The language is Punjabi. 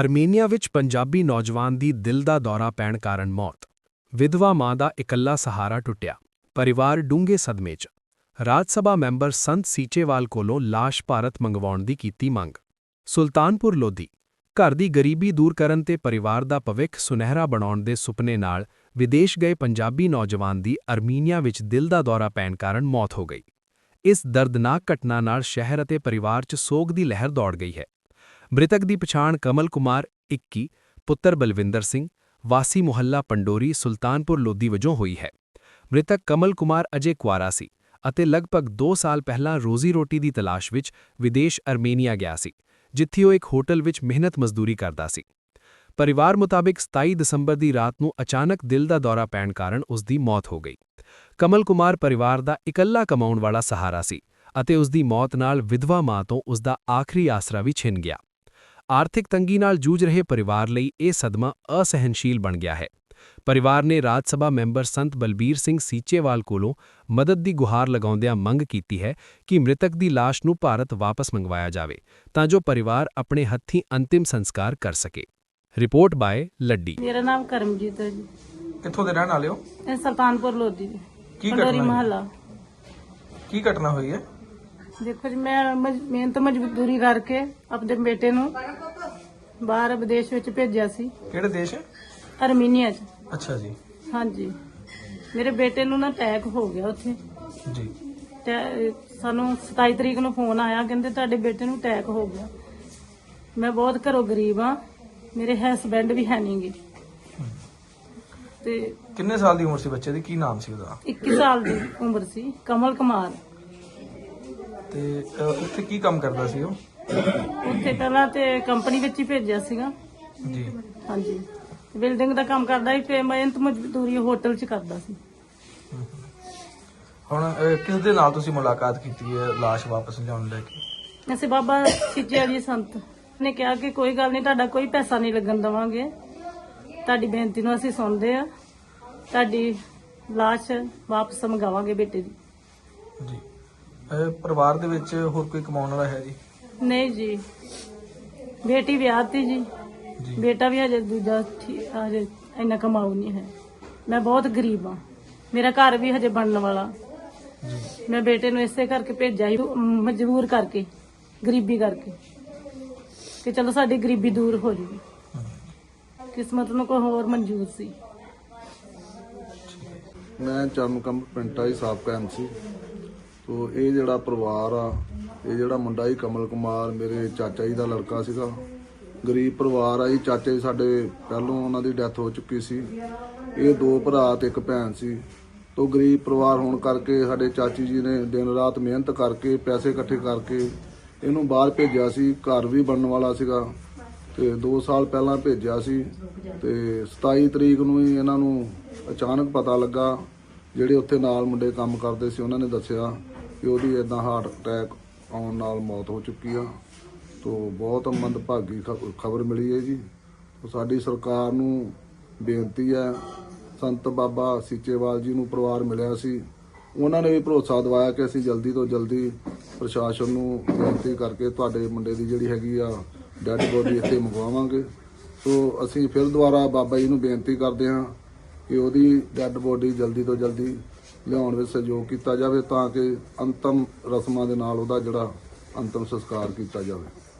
ਅਰਮੀਨੀਆ ਵਿੱਚ ਪੰਜਾਬੀ ਨੌਜਵਾਨ ਦੀ ਦਿਲ ਦਾ ਦੌਰਾ ਪੈਣ ਕਾਰਨ ਮੌਤ। ਵਿਧਵਾ ਮਾਂ ਦਾ ਇਕੱਲਾ ਸਹਾਰਾ ਟੁੱਟਿਆ। ਪਰਿਵਾਰ ਡੂੰਘੇ ਸਦਮੇ 'ਚ। ਰਾਜ ਸਭਾ ਮੈਂਬਰ ਸੰਤ ਸੀਚੇਵਾਲ ਕੋਲੋਂ ਲਾਸ਼ ਭਾਰਤ ਮੰਗਵਾਉਣ ਦੀ ਕੀਤੀ ਮੰਗ। ਸੁਲਤਾਨਪੁਰ ਲੋਧੀ। ਘਰ ਦੀ ਗਰੀਬੀ ਦੂਰ ਕਰਨ ਤੇ ਪਰਿਵਾਰ ਦਾ ਭਵਿੱਖ ਸੁਨਹਿਰਾ ਬਣਾਉਣ ਦੇ ਸੁਪਨੇ ਨਾਲ ਵਿਦੇਸ਼ ਗਏ ਪੰਜਾਬੀ ਨੌਜਵਾਨ ਦੀ ਅਰਮੀਨੀਆ ਵਿੱਚ ਦਿਲ ਦਾ ਦੌਰਾ ਪੈਣ ਕਾਰਨ ਮੌਤ ਹੋ ਗਈ। ਇਸ ਦਰਦਨਾਕ ਘਟਨਾ ਨਾਲ ਸ਼ਹਿਰ ਅਤੇ ਪਰਿਵਾਰ 'ਚ ਸੋਗ ਦੀ ਲਹਿਰ ਦੌੜ ਗਈ ਹੈ। ਮ੍ਰਿਤਕ ਦੀ ਪਛਾਣ ਕਮਲ ਕੁਮਾਰ 21 ਪੁੱਤਰ ਬਲਵਿੰਦਰ ਸਿੰਘ, ਵਾਸੀ ਮੁਹੱਲਾ ਪੰਡੋਰੀ, ਸੁਲਤਾਨਪੁਰ ਲੋਧੀ ਵਜੋਂ ਹੋਈ ਹੈ। ਮ੍ਰਿਤਕ ਕਮਲ ਕੁਮਾਰ ਅਜੇ ਕੁਆਰਾ ਸੀ ਅਤੇ ਲਗਭਗ 2 ਸਾਲ ਪਹਿਲਾਂ ਰੋਜ਼ੀ ਰੋਟੀ ਦੀ ਤਲਾਸ਼ ਵਿੱਚ ਵਿਦੇਸ਼ ਅਰਮੇਨੀਆ ਗਿਆ ਸੀ, ਜਿੱਥੇ ਉਹ ਇੱਕ ਹੋਟਲ ਵਿੱਚ ਮਿਹਨਤ ਮਜ਼ਦੂਰੀ ਕਰਦਾ ਸੀ। ਪਰਿਵਾਰ ਮੁਤਾਬਿਕ 27 ਦਸੰਬਰ ਦੀ ਰਾਤ ਨੂੰ ਅਚਾਨਕ ਦਿਲ ਦਾ ਦੌਰਾ ਪੈਣ ਕਾਰਨ ਉਸ ਦੀ ਮੌਤ ਹੋ ਗਈ। ਕਮਲ ਕੁਮਾਰ ਪਰਿਵਾਰ ਦਾ ਇਕੱਲਾ ਕਮਾਉਣ ਵਾਲਾ ਸਹਾਰਾ ਸੀ ਅਤੇ ਉਸ ਦੀ ਮੌਤ ਨਾਲ ਵਿਧਵਾ ਮਾਂ ਤੋਂ ਉਸ ਦਾ ਆਖਰੀ ਆਸਰਾ ਵੀ ਛਿਨ ਗਿਆ। ਆਰਥਿਕ ਤੰਗੀ ਨਾਲ ਜੂਝ ਰਹੇ ਪਰਿਵਾਰ ਲਈ ਇਹ ਸਦਮਾ ਅਸਹਿਣਸ਼ੀਲ ਬਣ ਗਿਆ ਹੈ। ਪਰਿਵਾਰ ਨੇ ਰਾਜ ਸਭਾ ਮੈਂਬਰ ਸੰਤ ਬਲਬੀਰ ਸਿੰਘ ਸੀਚੇਵਾਲ ਕੋਲੋਂ ਮਦਦ ਦੀ ਗੁਹਾਰ ਲਗਾਉਂਦਿਆਂ ਮੰਗ ਕੀਤੀ ਹੈ ਕਿ ਮ੍ਰਿਤਕ ਦੀ ਲਾਸ਼ ਨੂੰ ਭਾਰਤ ਵਾਪਸ ਮੰਗਵਾਇਆ ਜਾਵੇ ਤਾਂ ਜੋ ਪਰਿਵਾਰ ਆਪਣੇ ਹੱਥੀਂ ਅੰਤਿਮ ਸੰਸਕਾਰ ਕਰ ਸਕੇ। Report by Laddi. ਮੇਰਾ ਨਾਮ ਕਰਮਜੀਤ ਹੈ ਜੀ। ਕਿੱਥੋਂ ਦੇ ਰਹਿਣ ਵਾਲੇ ਹੋ? ਇਹ ਸੁਲਤਾਨਪੁਰ ਲੋਧੀ ਦੀ। ਕੀ ਘਟਨਾ? ਮਹੱਲਾ। ਕੀ ਘਟਨਾ ਹੋਈ ਹੈ? ਦੇਖੋ ਜੀ ਮੈਂ ਮਜ- ਮਿਹਨਤ ਮਜ਼ਦੂਰੀ ਕਰਕੇ ਆਪਣੇ ਬੇਟੇ ਨੂੰ ਬਾਹਰ ਵਿਦੇਸ਼ ਵਿੱਚ ਭੇਜਿਆ ਸੀ। ਕਿਹੜੇ ਦੇਸ਼? ਅਰਮੀਨੀਆ 'ਚ। ਅੱਛਾ ਜੀ। ਹਾਂਜੀ। ਮੇਰੇ ਬੇਟੇ ਨੂੰ ਨਾ ਅਟੈਕ ਹੋ ਗਿਆ ਉੱਥੇ। ਜੀ। ਤੇ ਸਾਨੂੰ 27 ਤਰੀਕ ਨੂੰ ਫੋਨ ਆਇਆ ਕਹਿੰਦੇ ਤੁਹਾਡੇ ਬੇਟੇ ਨੂੰ ਅਟੈਕ ਹੋ ਗਿਆ। ਮੈਂ ਬਹੁਤ ਘਰੋਂ ਗਰੀਬ ਆ ਮੇਰੇ ਹਸਬੈਂਡ ਵੀ ਹੈ ਨਹੀਂਗੇ ਤੇ ਕਿੰਨੇ ਸਾਲ ਦੀ ਉਮਰ ਸੀ ਬੱਚੇ ਦੀ? ਕੀ ਨਾਮ ਸੀ ਉਹਦਾ? 21 ਸਾਲ ਦੀ ਉਮਰ ਸੀ। ਕਮਲ ਕੁਮਾਰ। ਤੇ ਅਹ, ਉੱਥੇ ਕੀ ਕੰਮ ਕਰਦਾ ਸੀ ਉਹ? ਉੱਥੇ ਪਹਿਲਾਂ ਤੇ ਕੰਪਨੀ ਵਿੱਚ ਹੀ ਭੇਜਿਆ ਸੀਗਾ। ਜੀ। ਹਾਂਜੀ। ਬਿਲਡਿੰਗ ਦਾ ਕੰਮ ਕਰਦਾ ਸੀ ਤੇ ਮਿਹਨਤ ਮਜ਼ਦੂਰੀ ਹੋਟਲ 'ਚ ਕਰਦਾ ਸੀ। ਹੁਣ ਕਿਸ ਦੇ ਨਾਲ ਤੁਸੀਂ ਮੁਲਾਕਾਤ ਕੀਤੀ ਹੈ ਲਾਸ਼ ਵਾਪਸ ਲਿਆਉਣ ਲੈ ਕੇ? ਅਸੀਂ ਬਾਬਾ ਸਿੱਚੇ ਵਾਲੀ ਸੰਤ ਨੇ ਕਿਹਾ ਕਿ ਕੋਈ ਗੱਲ ਨਹੀਂ ਤੁਹਾਡਾ ਕੋਈ ਪੈਸਾ ਨਹੀਂ ਲੱਗਣ ਦਵਾਂਗੇ। ਤੁਹਾਡੀ ਬੇਨਤੀ ਨੂੰ ਅਸੀਂ ਸੁਣਦੇ ਆ ਤੁਹਾਡੀ ਲਾਸ਼ ਵਾਪਸ ਮੰਗਾਵਾਂਗੇ ਬੇਟੇ ਦੀ। ਜੀ। ਪਰਿਵਾਰ ਦੇ ਵਿੱਚ ਹੋਰ ਕੋਈ ਕਮਾਉਣ ਵਾਲਾ ਹੈ ਜੀ? ਨਹੀਂ ਜੀ। ਬੇਟੀ ਵਿਆਹਤੀ ਜੀ। ਜੀ। ਬੇਟਾ ਵੀ ਹਜੇ ਦੂਜਾ ਠੀ- ਹਜੇ ਇੰਨਾ ਕਮਾਊ ਨਹੀਂ ਹੈ। ਮੈਂ ਬਹੁਤ ਗਰੀਬ ਆ ਮੇਰਾ ਘਰ ਵੀ ਹਜੇ ਬਣਨ ਵਾਲਾ। ਜੀ। ਮੈਂ ਬੇਟੇ ਨੂੰ ਇਸੇ ਕਰਕੇ ਭੇਜਿਆ ਸੀ ਮਜਬੂਰ ਕਰਕੇ ਗਰੀਬੀ ਕਰਕੇ। ਕਿ ਚਲੋ ਸਾਡੀ ਗਰੀਬੀ ਦੂਰ ਹੋ ਜੂਗੀ। ਕਿਸਮਤ ਨੂੰ ਕੋਈ ਹੋਰ ਮਨਜ਼ੂਰ ਸੀ। ਮੈਂ ਚਰਨਕੰਮ ਪਿੰਟਾ ਹੀ ਸਾਬਕਾ ਐਮਸੀ ਤੋ ਇਹ ਜਿਹੜਾ ਪਰਿਵਾਰ ਆ, ਇਹ ਜਿਹੜਾ ਮੁੰਡਾ ਹੀ ਕਮਲ ਕੁਮਾਰ, ਮੇਰੇ ਚਾਚਾ ਜੀ ਦਾ ਲੜਕਾ ਸੀਗਾ। ਗਰੀਬ ਪਰਿਵਾਰ ਆ ਜੀ, ਚਾਚਾ ਜੀ ਸਾਡੇ ਪਹਿਲੋਂ ਉਹਨਾਂ ਦੀ ਡੈਥ ਹੋ ਚੁੱਕੀ ਸੀ। ਇਹ ਦੋ ਭਰਾ ਤੇ ਇੱਕ ਭੈਣ ਸੀ। ਤੋ ਗਰੀਬ ਪਰਿਵਾਰ ਹੋਣ ਕਰਕੇ ਸਾਡੇ ਚਾਚੀ ਜੀ ਨੇ ਦਿਨ ਰਾਤ ਮਿਹਨਤ ਕਰਕੇ, ਪੈਸੇ ਇਕੱਠੇ ਕਰਕੇ ਇਹਨੂੰ ਬਾਹਰ ਭੇਜਿਆ ਸੀ, ਘਰ ਵੀ ਬਣਨ ਵਾਲਾ ਸੀਗਾ। ਤੇ 2 ਸਾਲ ਪਹਿਲਾਂ ਭੇਜਿਆ ਸੀ। ਤੇ 27 ਤਰੀਕ ਨੂੰ ਹੀ ਇਹਨਾਂ ਨੂੰ ਅਚਾਨਕ ਪਤਾ ਲੱਗਾ ਜਿਹੜੇ ਉੱਥੇ ਨਾਲ ਮੁੰਡੇ ਕੰਮ ਕਰਦੇ ਸੀ, ਉਹਨਾਂ ਨੇ ਦੱਸਿਆ ਕਿ ਉਹਦੀ ਇਦਾਂ ਹਾਰਟ ਅਟੈਕ ਆਉਣ ਨਾਲ ਮੌਤ ਹੋ ਚੁੱਕੀ ਆ। ਤੋਂ ਬਹੁਤ ਮੰਦਭਾਗੀ ਖਬਰ ਮਿਲੀ ਹੈ ਜੀ। ਸਾਡੀ ਸਰਕਾਰ ਨੂੰ ਬੇਨਤੀ ਹੈ, ਸੰਤ ਬਾਬਾ ਸੀਚੇਵਾਲ ਜੀ ਨੂੰ ਪਰਿਵਾਰ ਮਿਲਿਆ ਸੀ। ਉਹਨਾਂ ਨੇ ਵੀ ਭਰੋਸਾ ਦਵਾਇਆ ਕਿ ਅਸੀਂ ਜਲਦੀ ਤੋਂ ਜਲਦੀ ਪ੍ਰਸ਼ਾਸਨ ਨੂੰ ਬੇਨਤੀ ਕਰਕੇ ਤੁਹਾਡੇ ਮੁੰਡੇ ਦੀ ਜਿਹੜੀ ਹੈਗੀ ਆ ਡੈੱਡ ਬੋਡੀ ਇੱਥੇ ਮੰਗਵਾਵਾਂਗੇ। ਸੋ ਅਸੀਂ ਫਿਰ ਦੁਬਾਰਾ ਬਾਬਾ ਜੀ ਨੂੰ ਬੇਨਤੀ ਕਰਦੇ ਹਾਂ ਕਿ ਉਹਦੀ ਡੈੱਡ ਬੋਡੀ ਜਲਦੀ ਤੋਂ ਜਲਦੀ ਲਿਆਉਣ ਵਿੱਚ ਸਹਿਯੋਗ ਕੀਤਾ ਜਾਵੇ ਤਾਂ ਕਿ ਅੰਤਮ ਰਸਮਾਂ ਦੇ ਨਾਲ ਉਹਦਾ ਜਿਹੜਾ ਅੰਤਮ ਸੰਸਕਾਰ ਕੀਤਾ ਜਾਵੇ।